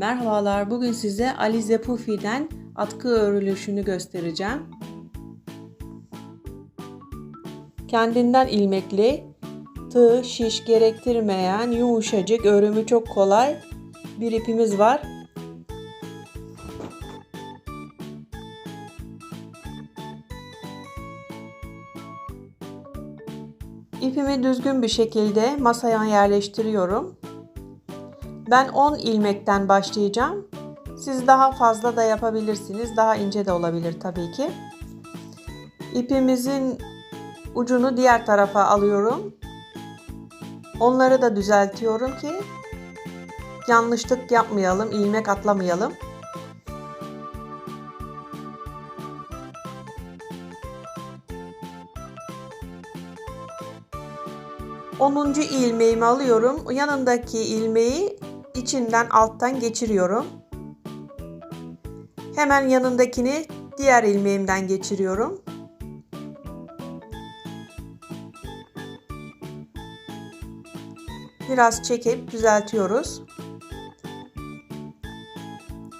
Merhabalar, bugün size Alize Pufi'den atkı örülüşünü göstereceğim. Kendinden ilmekli, tığ, şiş gerektirmeyen, yumuşacık, örümü çok kolay bir ipimiz var. İpimi düzgün bir şekilde masaya yerleştiriyorum. Ben 10 ilmekten başlayacağım. Siz daha fazla da yapabilirsiniz. Daha ince de olabilir tabii ki. İpimizin ucunu diğer tarafa alıyorum. Onları da düzeltiyorum ki yanlışlık yapmayalım, ilmek atlamayalım. Onuncu ilmeğimi alıyorum. Yanındaki ilmeği içinden alttan geçiriyorum. Hemen yanındakini diğer ilmeğimden geçiriyorum. Biraz çekip düzeltiyoruz.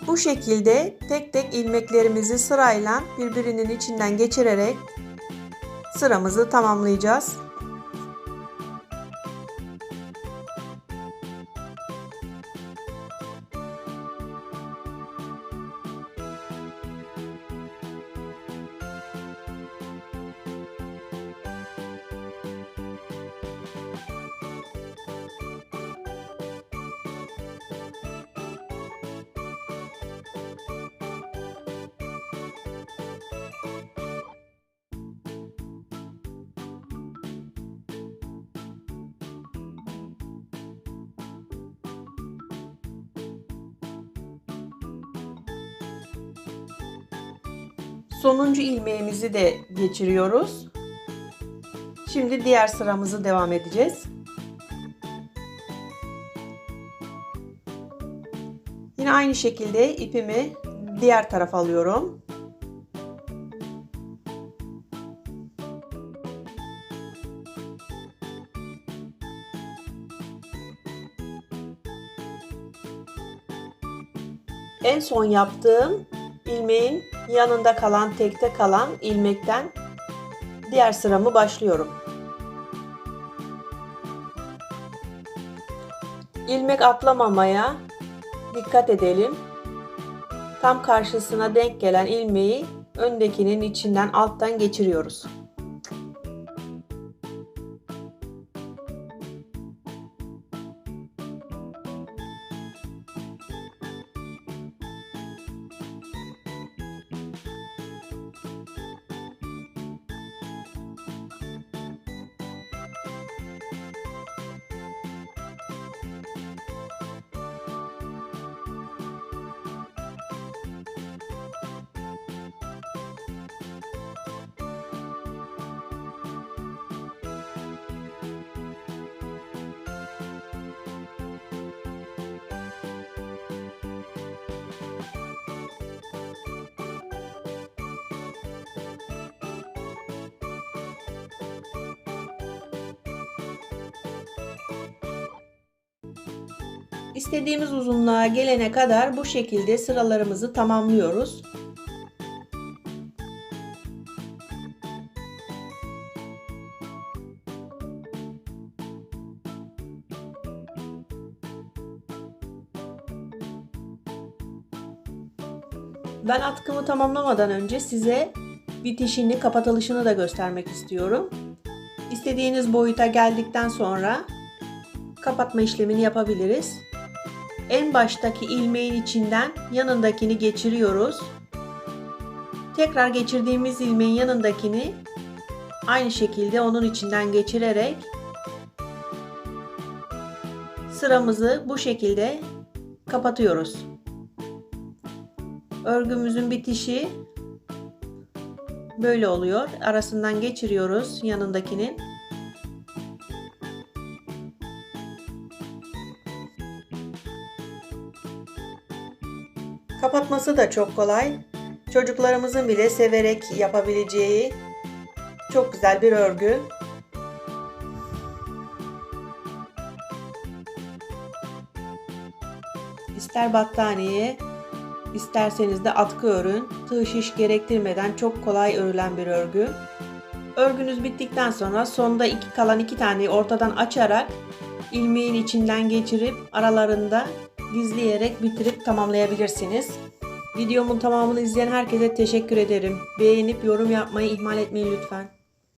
Bu şekilde tek tek ilmeklerimizi sırayla birbirinin içinden geçirerek sıramızı tamamlayacağız. Sonuncu ilmeğimizi de geçiriyoruz. Şimdi diğer sıramızı devam edeceğiz. Yine aynı şekilde ipimi diğer tarafa alıyorum. En son yaptığım ilmeğin yanında kalan tekte kalan ilmekten diğer sıramı başlıyorum. İlmek atlamamaya dikkat edelim. Tam karşısına denk gelen ilmeği öndekinin içinden alttan geçiriyoruz. İstediğimiz uzunluğa gelene kadar bu şekilde sıralarımızı tamamlıyoruz. Ben atkımı tamamlamadan önce size bitişini, kapatılışını da göstermek istiyorum. İstediğiniz boyuta geldikten sonra kapatma işlemini yapabiliriz. En baştaki ilmeğin içinden yanındakini geçiriyoruz. Tekrar geçirdiğimiz ilmeğin yanındakini aynı şekilde onun içinden geçirerek sıramızı bu şekilde kapatıyoruz. Örgümüzün bitişi böyle oluyor. Arasından geçiriyoruz yanındakinin. Kapatması da çok kolay. Çocuklarımızın bile severek yapabileceği çok güzel bir örgü. ister battaniye, isterseniz de atkı örün. Tığ şiş gerektirmeden çok kolay örülen bir örgü. Örgünüz bittikten sonra sonda iki kalan iki taneyi ortadan açarak ilmeğin içinden geçirip aralarında gizleyerek bitirip tamamlayabilirsiniz. Videomun tamamını izleyen herkese teşekkür ederim. Beğenip yorum yapmayı ihmal etmeyin lütfen.